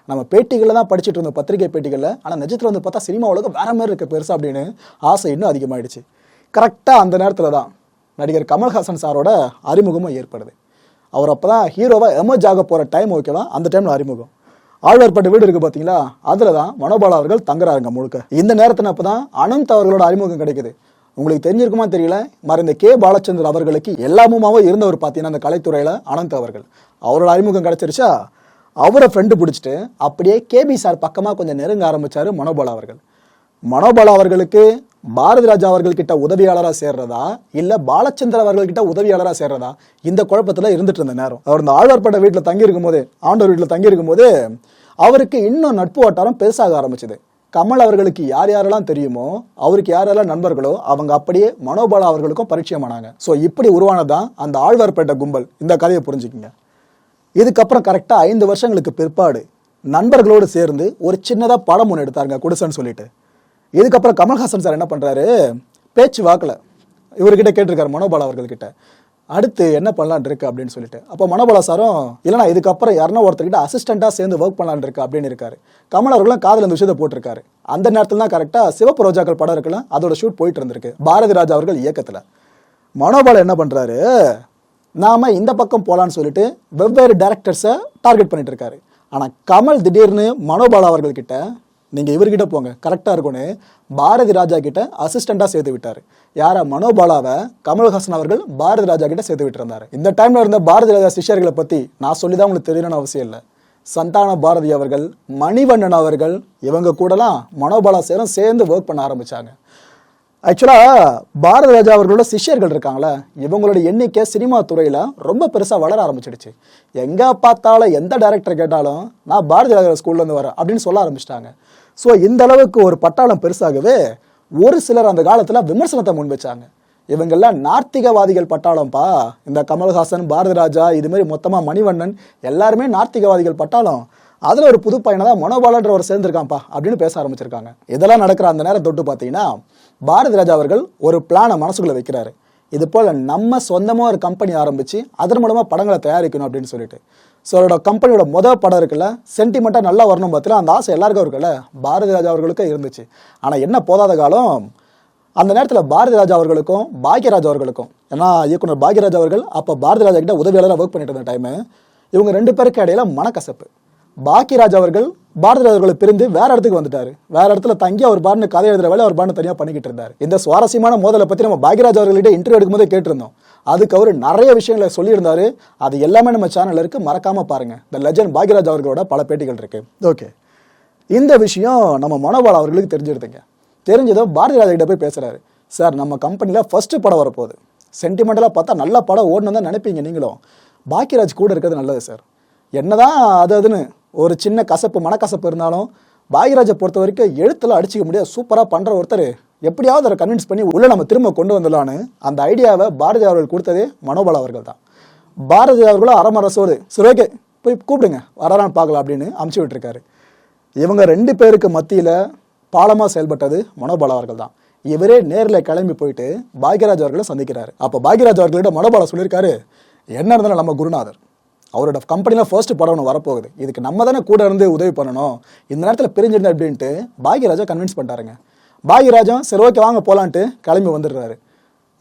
நம்ம பேட்டிகளில் தான் படிச்சுட்டு இருந்தோம் பத்திரிகை பேட்டிகளில். ஆனால் நிஜத்தில் வந்து பார்த்தா சினிமா உலகம் வேற மாதிரி இருக்க பெருசா அப்படின்னு ஆசை இன்னும் அதிகமாயிடுச்சு. கரெக்டாக அந்த நேரத்தில் தான் நடிகர் கமல்ஹாசன் சாரோட அறிமுகமும் ஏற்படுது. அவர் அப்போ தான் ஹீரோவாக எமர்ஜ் ஆக போகிற டைம் ஓகேவா அந்த டைமில் அறிமுகம். ஆழ்வார்பட்ட வீடு இருக்குது பார்த்தீங்களா அதில் தான் மனோபாலா அவர்கள் தங்குறாருங்க முழுக்க. இந்த நேரத்தில் அப்போ தான் அனந்த் அவர்களோட அறிமுகம் கிடைக்குது. உங்களுக்கு தெரிஞ்சிருக்குமா தெரியல? மறைந்த கே. பாலச்சந்தர் அவர்களுக்கு எல்லாமுமாவே இருந்தவர் பார்த்தீங்கன்னா அந்த கலைத்துறையில் அனந்த் அவர்கள். அவரோட அறிமுகம் கிடச்சிருச்சா? அவரை ஃப்ரெண்டு பிடிச்சிட்டு அப்படியே கேபி சார் பக்கமாக கொஞ்சம் நெருங்க ஆரம்பித்தார் மனோபாலா அவர்கள். மனோபாலா அவர்களுக்கு பாரதி ராஜா அவர்கள்கிட்ட உதவியாளராக சேர்றதா? இல்லை பாலச்சந்திர அவர்கள் கிட்ட உதவியாளராக சேர்றதா? இந்த குழப்பத்தில் இருந்துட்டு இருந்த நேரம். அவர் இந்த ஆழ்வார்பட்ட வீட்டில் தங்கியிருக்கும் போது ஆண்டவர் வீட்டில் தங்கியிருக்கும் போது அவருக்கு இன்னும் நட்பு வட்டாரம் பெருசாக ஆரம்பிச்சது. கமல் அவர்களுக்கு யார் யாரெல்லாம் தெரியுமோ அவருக்கு யாரெல்லாம் நண்பர்களோ அவங்க அப்படியே மனோபாலா அவர்களுக்கும் பரிச்சயமானாங்க. ஸோ இப்படி உருவானதான் அந்த ஆழ்வார்பேட்டை கும்பல். இந்த கதையை புரிஞ்சுக்கிங்க. இதுக்கப்புறம் கரெக்டாக ஐந்து வருஷங்களுக்கு பிற்பாடு நண்பர்களோடு சேர்ந்து ஒரு சின்னதாக படம் ஒன்று எடுத்தாருங்க குடிசன்னு சொல்லிட்டு. இதுக்கப்புறம் கமல்ஹாசன் சார் என்ன பண்ணுறாரு பேச்சு வாக்கில். இவர்கிட்ட கேட்டிருக்காரு மனோபாலா அவர்கள்கிட்ட. அடுத்து என்ன பண்ணலான் இருக்கு அப்படின்னு சொல்லிட்டு. அப்போ மனோபாலா சாரும் இல்லைனா இதுக்கப்புறம் யாருன்னா ஒருத்தர்கிட்ட அசிஸ்டண்ட்டாக சேர்ந்து ஒர்க் பண்ணலான் இருக்கு அப்படின்னு இருக்காரு. கமல் அவர்களும் காதில் இந்த விஷயத்தை போட்டிருக்காரு. அந்த நேரத்தில் தான் கரெக்டாக சிவப்பு ரோஜாக்கள் படம் இருக்குல்ல அதோட ஷூட் போயிட்டு இருந்திருக்கு பாரதி ராஜா அவர்கள் இயக்கத்தில். மனோபாலா என்ன பண்ணுறாரு நாம இந்த பக்கம் போகலான்னு சொல்லிட்டு வெவ்வேறு டேரக்டர்ஸை டார்கெட் பண்ணிட்டு இருக்காரு. ஆனால் கமல் திடீர்னு மனோபாலா அவர்கள்கிட்ட நீங்கள் இவர்கிட்ட போங்க. கரெக்டாக இருக்கும்னு பாரதி ராஜா கிட்ட அசிஸ்டண்ட்டாக சேர்த்து விட்டார். யாரை? மனோபாலாவை கமல்ஹாசன் அவர்கள் பாரதி ராஜா கிட்ட சேர்த்து விட்டுருந்தாரு. இந்த டைமில் இருந்த பாரதி ராஜா சிஷ்யர்களை பற்றி நான் சொல்லி தான் உங்களுக்கு தெரியணும்னு அவசியம் இல்லை. சந்தான பாரதி அவர்கள் மணிவண்ணன் அவர்கள் இவங்க கூடலாம் மனோபாலா சேரும் சேர்ந்து ஒர்க் பண்ண ஆரம்பித்தாங்க ஆக்சுவலாக பாரத ராஜா அவர்களோட சிஷ்யர்கள் இருக்காங்களே இவங்களோட எண்ணிக்கை சினிமா துறையில் ரொம்ப பெருசாக வளர ஆரம்பிச்சிடுச்சு. எங்கே பார்த்தாலும் எந்த டேரக்டர் கேட்டாலும் நான் பாரதி ராஜா ஸ்கூல்லேருந்து வரேன் அப்படின்னு சொல்ல ஆரம்பிச்சிட்டாங்க. ஸோ இந்த அளவுக்கு ஒரு பட்டாளம் பெருசாகவே ஒரு சிலர் அந்த காலத்தில் விமர்சனத்தை முன் வச்சாங்க. இவங்கெல்லாம் நார்த்திகவாதிகள் பட்டாளம்ப்பா. இந்த கமல்ஹாசன் பாரதி ராஜா இதுமாரி மொத்தமாக மணிவண்ணன் எல்லாருமே நார்த்திகவாதிகள் பட்டாளம். அதில் ஒரு புது பையனை தான் மனோபாலன்ற ஒரு சேர்ந்திருக்கான்ப்பா அப்படின்னு பேச ஆரம்பிச்சிருக்காங்க. இதெல்லாம் நடக்கிற அந்த நேரம் தொட்டு பார்த்தீங்கன்னா பாரதி ராஜா அவர்கள் ஒரு பிளானை மனசுக்குள்ளே வைக்கிறாரு. இது போல் நம்ம சொந்தமாக ஒரு கம்பெனி ஆரம்பித்து அதன் மூலமாக படங்களை தயாரிக்கணும் அப்படின்னு சொல்லிட்டு. ஸோ அவரோட கம்பெனியோட மொதல் படம் இருக்குல்ல சென்டிமெண்ட்டாக நல்லா வரணும் பார்த்தீங்கன்னா அந்த ஆசை எல்லாருக்கும் இருக்குல்ல பாரதி ராஜா அவர்களுக்கும் இருந்துச்சு. ஆனால் என்ன போதாத காலம்? அந்த நேரத்தில் பாரதி ராஜா அவர்களுக்கும் பாக்யராஜ் அவர்களுக்கும் ஏன்னா இயக்குனர் பாக்யராஜ் அவர்கள் அப்போ பாரதி ராஜா கிட்ட உதவியாளராக ஒர்க் பண்ணிட்டு இருந்த டைமு இவங்க ரெண்டு பேருக்கு இடையில மனக்கசப்பு. பாக்யராஜ் அவர்கள் பாரதி அவர்களை பிரிந்து வேற இடத்துக்கு வந்துட்டாரு. வேற இடத்துல தங்கி அவர் பாருன்னு கதை எழுதுற வேலை அவர் பாருன்னு தனியாக பண்ணிக்கிட்டு இருந்தார். இந்த சுவாரஸ்யமான மோதலை பற்றி நம்ம பாக்யராஜ் அவர்கள்ட்ட இன்டர்வியூ எடுக்கும்போதே கேட்டிருந்தோம். அதுக்கு அவர் நிறைய விஷயங்களை சொல்லியிருந்தாரு. அது எல்லாமே நம்ம சேனலில் இருக்கு. மறக்காம பாருங்க. இந்த லெஜண்ட் பாக்யராஜ் அவர்களோட பல பேட்டிகள் இருக்கு. ஓகே இந்த விஷயம் நம்ம மனோபால் அவர்களுக்கு தெரிஞ்சிருதுங்க. தெரிஞ்சதும் பாரதிராஜா கிட்ட போய் பேசுறாரு. சார் நம்ம கம்பெனியில் ஃபர்ஸ்ட் படம் வரப்போகுது. சென்டிமெண்டலாக பார்த்தா நல்ல படம் ஓடணும் தான் நினைப்பீங்க நீங்களும். பாக்யராஜ் கூட இருக்கிறது நல்லது சார். என்னதான் அது அதுன்னு ஒரு சின்ன கசப்பு மனக்கசப்பு இருந்தாலும் பாகிராஜை பொறுத்த வரைக்கும் எழுத்துல அடிச்சிக்க முடியாது. சூப்பராக பண்ணுற ஒருத்தர். எப்படியாவது அதை கன்வின்ஸ் பண்ணி உள்ளே நம்ம திரும்ப கொண்டு வந்துடலான்னு அந்த ஐடியாவை பாரதி அவர்கள் கொடுத்ததே மனோபால் அவர்கள் தான். பாரதி அவர்களும் அறமரசோடு சரி ஓகே போய் கூப்பிடுங்க. வரான்னு பார்க்கலாம் அப்படின்னு அமுச்சு விட்டுருக்காரு. இவங்க ரெண்டு பேருக்கு மத்தியில் பாலமாக செயல்பட்டது மனோபாலா அவர்கள் தான். இவரே நேரில் கிளம்பி போயிட்டு பாக்யராஜ் அவர்களை சந்திக்கிறாரு. அப்போ பாக்யராஜ் அவர்களிடம் மனோபாலா சொல்லியிருக்காரு என்ன இருந்தாலும் நம்ம குருநாதர் அவரோட கம்பெனியில் ஃபர்ஸ்ட் படம் ஒன்று வரப்போகுது. இதுக்கு நம்ம தானே கூட இருந்து உதவி பண்ணணும். இந்த நேரத்தில் பிரிஞ்சிருந்தேன் அப்படின்ட்டு பாக்யராஜா கன்வின்ஸ் பண்ணிட்டாருங்க. பாக்யராஜா சரி ஓகே வாங்க போகலான்ட்டு கிளம்பி வந்துடுறாரு.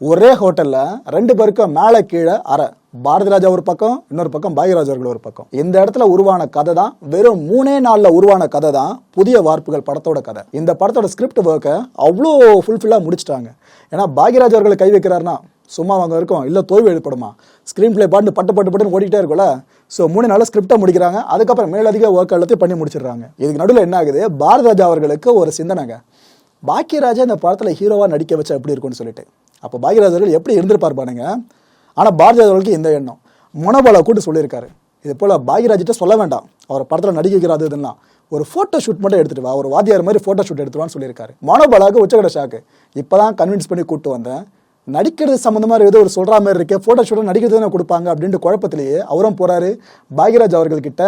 ஒரே ஹோட்டலில் ரெண்டு பேருக்கும் மேலே கீழே அரை பாரதி ராஜா ஒரு பக்கம் இன்னொரு பக்கம் பாக்யராஜ் அவர்கள் ஒரு பக்கம். இந்த இடத்துல உருவான கதை தான் வெறும் மூணே நாளில் உருவான கதை தான் புதிய வார்ப்புகள் படத்தோட கதை. இந்த படத்தோட ஸ்கிரிப்ட் ஒர்க்கை அவ்வளோ ஃபுல்ஃபில்லாக முடிச்சிட்டாங்க. ஏன்னா பாக்யராஜ் அவர்களை கை வைக்கிறாருன்னா சும்மா அவங்க இருக்கும் இல்லை தோய்வு ஏற்படுமா? ஸ்க்ரீன் பிளே பாட்டு பட்டு பட்டு பட்டுன்னு ஓடிக்கிட்டே இருக்கும்ல. ஸோ மூணு நாளில் ஸ்கிரிப்டை முடிக்கிறாங்க. அதுக்கப்புறம் மேலதிக ஒர்க் எல்லாத்தையும் பண்ணி முடிச்சிடுறாங்க. இதுக்கு நடுவில் என்ன ஆகுது? பாரதிராஜா அவர்களுக்கு ஒரு சிந்தனைங்க. பாக்கியராஜா இந்த படத்தில் ஹீரோவாக நடிக்க வச்சா எப்படி இருக்கும்னு சொல்லிட்டு. அப்போ பாக்கியராஜர்கள் எப்படி இருந்திருப்பார் பாருங்க. ஆனால் பாரதிராஜ் அவர்களுக்கு இந்த எண்ணம். மனோபாலா கூட்டு சொல்லியிருக்காரு. இது போல் பாக்யராஜிட்ட சொல்ல வேண்டாம். அவர் படத்தில் நடிக்க வைக்கிறாரு இதெல்லாம். ஒரு ஃபோட்டோ ஷூட் மட்டும் எடுத்துட்டு வா. ஒரு வாத்தியார் மாதிரி ஃபோட்டோ ஷூட் எடுத்துருவான்னு சொல்லியிருக்காரு. மனோபாலாவுக்கு உச்சகட ஷாக்கு இப்போ தான் கன்வின்ஸ் பண்ணி கூப்பிட்டு வந்தேன். நடிக்கிறது சம்மந்தமாக ஏதோ ஒரு சொல்கிற மாதிரி இருக்கே ஃபோட்டோ ஷூட்டை நடிக்கிறது தானே கொடுப்பாங்க அப்படின்ட்டு குழப்பத்திலேயே அவரும் போகிறாரு பாக்யராஜ் அவர்கள்கிட்ட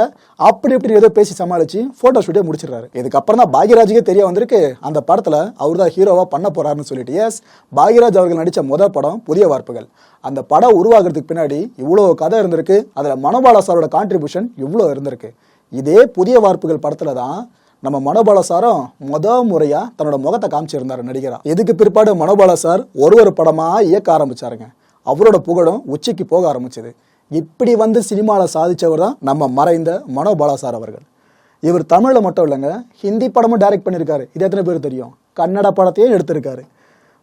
அப்படி இப்படி ஏதோ பேசி சமாளித்து ஃபோட்டோ ஷூட்டே முடிச்சிடுறாரு. இதுக்கப்புறம் தான் பாக்யராஜுக்கே தெரிய வந்திருக்கு அந்த படத்தில் அவர் தான் ஹீரோவாக பண்ண போகிறாருன்னு சொல்லிட்டு. எஸ் பாக்யராஜ் அவர்கள் நடித்த முதல் படம் புதிய வார்ப்புகள். அந்த படம் உருவாகிறதுக்கு பின்னாடி இவ்வளோ கதை இருந்திருக்கு அதில் மனோபாலா சாரோட கான்ட்ரிபியூஷன் இவ்வளோ இருந்திருக்கு. இதே புதிய வார்ப்புகள் படத்தில் தான் நம்ம மனோபால சாரும் முத முறையா தன்னோட முகத்தை காமிச்சிருந்தாரு நடிகரா. இதுக்கு பிற்பாடு மனோபால சார் ஒரு ஒரு படமா இயக்க ஆரம்பிச்சாருங்க. அவரோட புகழும் உச்சிக்கு போக ஆரம்பிச்சது. இப்படி வந்து சினிமாவில் சாதிச்சவர் தான் நம்ம மறைந்த மனோபாலா சார் அவர்கள். இவர் தமிழில் மட்டும் இல்லைங்க ஹிந்தி படமும் டைரக்ட் பண்ணியிருக்காரு இது எத்தனை பேர் தெரியும்? கன்னட படத்தையும் எடுத்திருக்காரு.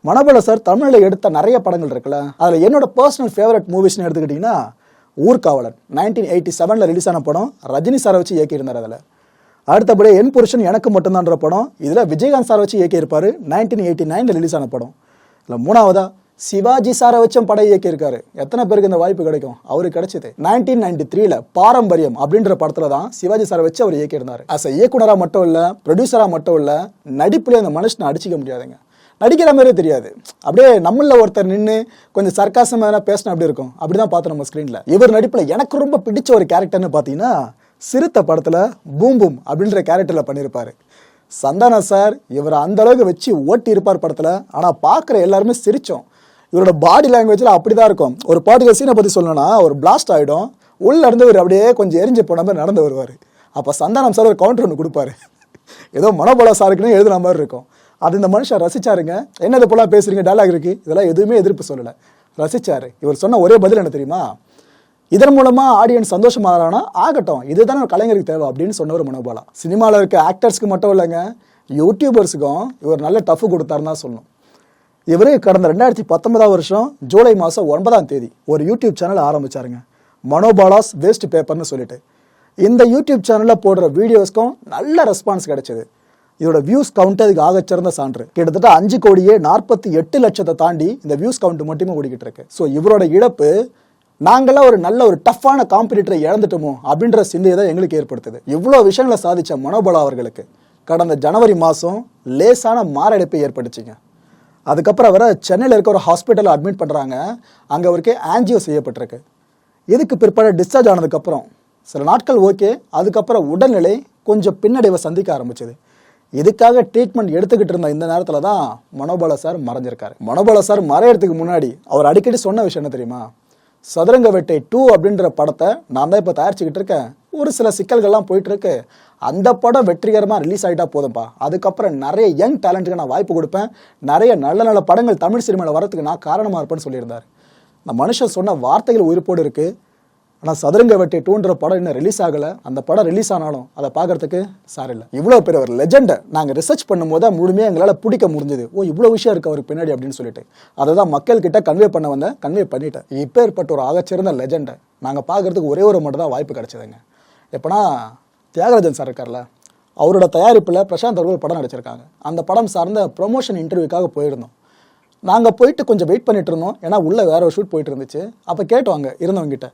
மனோபாலா சார் தமிழில் எடுத்த நிறைய படங்கள் இருக்குல்ல அதில் என்னோட பர்சனல் ஃபேவரட் மூவிஸ்னு எடுத்துக்கிட்டிங்கன்னா ஊர்காவலன் நைன்டீன் எயிட்டி செவனில் ரிலீஸ் ஆன படம் ரஜினி சாரை வச்சு இயக்கியிருந்தார் அதில். அடுத்தபடி என் புருஷன் எனக்கு மட்டும்தான்ற படம். இதில் விஜயகாந்த் சாரை வச்சு இயக்கியிருப்பார். நைன்டீன் எயிட்டி நைனில் ரிலீஸ் ஆன படம். இல்லை மூணாவதா சிவாஜி சாரை வச்சும் படம் இயக்கியிருக்காரு. எத்தனை பேருக்கு இந்த வாய்ப்பு கிடைக்கும்? அவருக்கு கிடைச்சது. நைன்டீன் நைன்டி த்ரீல பாரம்பரியம் அப்படின்ற படத்துல தான் சிவாஜி சாரை வச்சு அவர் இயக்கியிருந்தார். அஸ் இயக்குனராக மட்டும் இல்லை ப்ரொடியூசராக மட்டும் இல்லை நடிப்புலேயே அந்த மனுஷனை அடிச்சிக்க முடியாதுங்க. நடிக்கிற மாதிரியே தெரியாது. அப்படியே நம்மள ஒருத்தர் நின்று கொஞ்சம் சர்க்காசமாக பேசினா அப்படி இருக்கும்? அப்படிதான் பார்த்தோம் நம்ம ஸ்க்ரீனில் இவர் நடிப்பில் எனக்கு ரொம்ப பிடிச்ச ஒரு கேரக்டர்னு பார்த்தீங்கன்னா சிறுத்தை படத்தில் பூம் பூம் அப்படின்ற கேரக்டரில் பண்ணியிருப்பார் சந்தானம் சார் இவரை அந்தளவுக்கு வச்சு ஓட்டி இருப்பார் படத்தில். ஆனால் பார்க்குற எல்லாருமே சிரித்தோம் இவரோட பாடி லாங்குவேஜில் அப்படி தான் இருக்கும். ஒரு பாட்டுக்கு சீனை பற்றி சொல்லணும்னா ஒரு பிளாஸ்ட் ஆகிடும் உள்ளே இருந்து இவர் அப்படியே கொஞ்சம் எரிஞ்சு போன மாதிரி நடந்து வருவார். அப்போ சந்தானம் சார் ஒரு கவுண்டர் ஒன்று கொடுப்பாரு. ஏதோ மனோபல சாருக்குன்னு எழுதுன மாதிரி இருக்கும். அது இந்த மனுஷன் ரசிச்சாருங்க. என்ன இது போலாம் பேசுறீங்க? டைலாக் இருக்குது இதெல்லாம் எதுவுமே எதிர்ப்பு சொல்லலை. ரசிச்சார். இவர் சொன்ன ஒரே பதில் என்ன தெரியுமா? இதன் மூலமா ஆடியன்ஸ் சந்தோஷமாகறானா ஆகட்டும் இதுதான் ஒரு கலைஞருக்கு தேவை அப்படின்னு சொன்னவர் மனோபாலா சினிமாவில் இருக்க ஆக்டர்ஸ்க்கு மட்டும் இல்லைங்க யூடியூபர்ஸுக்கும் இவர் நல்ல டஃப் கொடுத்தாருன்னு தான் சொல்லணும். இவர் கடந்த ரெண்டாயிரத்தி பத்தொன்பதாம் வருஷம் ஜூலை மாதம் ஒன்பதாம் தேதி ஒரு யூடியூப் சேனல் ஆரம்பிச்சாருங்க. மனோபாலாஸ் வேஸ்ட் பேப்பர்னு சொல்லிட்டு. இந்த யூடியூப் சேனலில் போடுற வீடியோஸ்க்கும் நல்ல ரெஸ்பான்ஸ் கிடைச்சது. இதோட வியூஸ் கவுண்ட் அதுக்கு ஆகச்சிறந்த சான்று. கிட்டத்தட்ட அஞ்சு கோடியே நாற்பத்தி எட்டு லட்சத்தை தாண்டி இந்த வியூஸ் கவுண்ட் மட்டுமே ஓடிக்கிட்டு இருக்கு. ஸோ இவரோட இழப்பு நாங்களாம் ஒரு நல்ல ஒரு டஃப்பான காம்படிட்டரை இழந்துட்டோமோ அப்படின்ற சிந்தையை தான் எங்களுக்கு ஏற்படுத்துது. இவ்வளோ விஷயங்களை சாதித்த மனோபலா அவர்களுக்கு கடந்த ஜனவரி மாதம் லேசான மாரடைப்பு ஏற்பட்டுச்சுங்க அதுக்கப்புறம் அவரை சென்னையில் இருக்க ஒரு ஹாஸ்பிட்டலில் அட்மிட் பண்ணுறாங்க அங்கே அவருக்கு ஆன்ஜியோ செய்யப்பட்டிருக்கு. இதுக்கு பிற்பாடு டிஸ்சார்ஜ் ஆனதுக்கப்புறம் சில நாட்கள் ஓகே அதுக்கப்புறம் உடல்நிலை கொஞ்சம் பின்னடைவை சந்திக்க ஆரம்பிச்சது. இதுக்காக ட்ரீட்மெண்ட் எடுத்துக்கிட்டு இருந்த இந்த நேரத்தில் தான் மனோபால சார் மறைஞ்சிருக்காரு. மனோபால சார் மறையறதுக்கு முன்னாடி அவர் அடிக்கடி சொன்ன விஷயம் என்ன தெரியுமா? சதுரங்க வேட்டை டூ அப்படின்ற படத்தை நான் தான் இப்போ தயாரிச்சுக்கிட்டு இருக்கேன். ஒரு சில சிக்கல்கள்லாம் போயிட்டுருக்கு. அந்த படம் வெற்றிகரமாக ரிலீஸ் ஆகிட்டா போதும்ப்பா அதுக்கப்புறம் நிறைய யங் டேலண்ட்டுக்கு நான் வாய்ப்பு கொடுப்பேன். நிறைய நல்ல நல்ல படங்கள் தமிழ் சினிமாவில் வரதுக்கு நான் காரணமாக இருப்பேன்னு சொல்லியிருந்தார். இந்த மனுஷன் சொன்ன வார்த்தைகள் உயிர்ப்போடு இருக்குது ஆனால் சதுரங்க வெட்டி டூன்ற படம் இன்னும் ரிலீஸ் ஆகலை. அந்த படம் ரிலீஸ் ஆனாலும் அதை பார்க்கறதுக்கு சார் இல்லை. இவ்வளோ பெரிய ஒரு லெஜெண்டை நாங்கள் ரிசர்ச் பண்ணும்போது தான் முழுமையாக எங்களால் பிடிக்க முடிஞ்சது. ஓ இவ்வளோ விஷயம் இருக்கு அவருக்கு பின்னாடி அப்படின்னு சொல்லிட்டு. அதை தான் மக்கள்கிட்ட கன்வே பண்ண வந்தேன். கன்வே பண்ணிட்டேன். இப்போ ஏற்பட்ட ஒரு ஆகச்சிறந்த லெஜெண்டை நாங்கள் பார்க்கறதுக்கு ஒரே ஒரு மட்டும் தான் வாய்ப்பு கிடைச்சதுங்க. எப்போனா தியாகராஜன் சார் இருக்கார்ல அவரோட தயாரிப்பில் பிரசாந்த் அவர்கள் படம் நடிச்சிருக்காங்க. அந்த படம் சார்ந்த ப்ரொமோஷன் இன்டர்வியூக்காக போயிருந்தோம். நாங்கள் போயிட்டு கொஞ்சம் வெயிட் பண்ணிட்டு இருந்தோம். ஏன்னா உள்ளே வேற ஒரு ஷூட் போயிட்டு இருந்துச்சு. அப்போ கேட்டோங்க இருந்தவங்ககிட்ட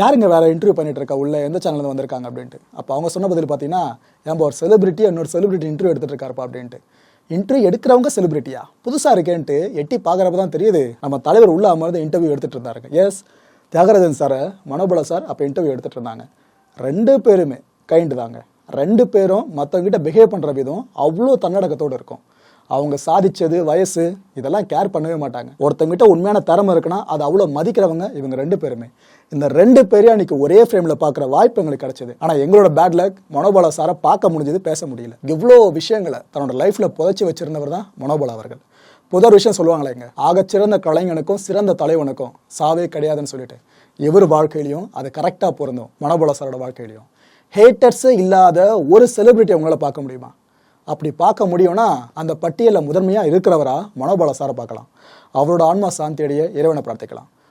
யாருங்க வேறு இன்டர்வியூ பண்ணிட்டு இருக்கா உள்ள எந்த சேனலில் வந்திருக்காங்க அப்படின்ட்டு. அப்போ அவங்க சொன்ன பதில் பார்த்தீங்கன்னா ஏன்பா ஒரு செலிபிரிட்டி இன்னொரு செலிபிரிட்டி இன்டர்வியூ எடுத்துட்டு இருக்காருப்பா அப்படின்ட்டு. இன்டர்வியூ எடுக்கிறவங்க செலிபிரிட்டியா புதுசாக இருக்கேன்ட்டு எட்டி பார்க்குறப்ப தான் தெரியுது. நம்ம தலைவர் உள்ள அமர்ந்து இன்டர்வியூ எடுத்துகிட்டு இருந்தாருங்க எஸ் தியாகராஜன் சாரை மனோபல சார் அப்போ இன்டர்வியூ எடுத்துகிட்டு இருந்தாங்க ரெண்டு பேருமே கைண்டு தாங்க. ரெண்டு பேரும் மற்றவங்கிட்ட பிஹேவ் பண்ணுற விதம் அவ்வளோ தன்னடக்கத்தோடு இருக்கும். அவங்க சாதிச்சது வயசு இதெல்லாம் கேர் பண்ணவே மாட்டாங்க. ஒருத்தங்கிட்ட உண்மையான திறமை இருக்குன்னா அது அவ்வளோ மதிக்கிறவங்க இவங்க ரெண்டு பேருமே. இந்த ரெண்டு பேரையும் அன்னைக்கு ஒரே ஃப்ரேமில் பார்க்குற வாய்ப்பு எங்களுக்கு கிடைச்சது. ஆனால் எங்களோட பேட் லக் மனோபாலா சாரை பார்க்க முடிஞ்சது பேச முடியல. இவ்வளோ விஷயங்களை தன்னோட லைஃப்பில் புதைச்சி வச்சிருந்தவர் தான் மனோபாலா அவர்கள். புதர் விஷயம் சொல்லுவாங்களேங்க ஆகச்சிறந்த கலைஞனுக்கும் சிறந்த தலைவனுக்கும் சாவே கிடையாதுன்னு சொல்லிட்டு. எவர் வாழ்க்கையிலையும் அது கரெக்டாக பொருந்தும் மனோபல சாரோட வாழ்க்கையிலையும். ஹேட்டர்ஸே இல்லாத ஒரு செலிபிரிட்டி உங்களால் பார்க்க முடியுமா? அப்படி பார்க்க முடியும்னா அந்த பட்டியலில் முதன்மையாக இருக்கிறவரா மனோபல சாரை பார்க்கலாம். அவரோட ஆன்மா சாந்தியடைய இறைவனை பிரார்த்திக்கலாம்.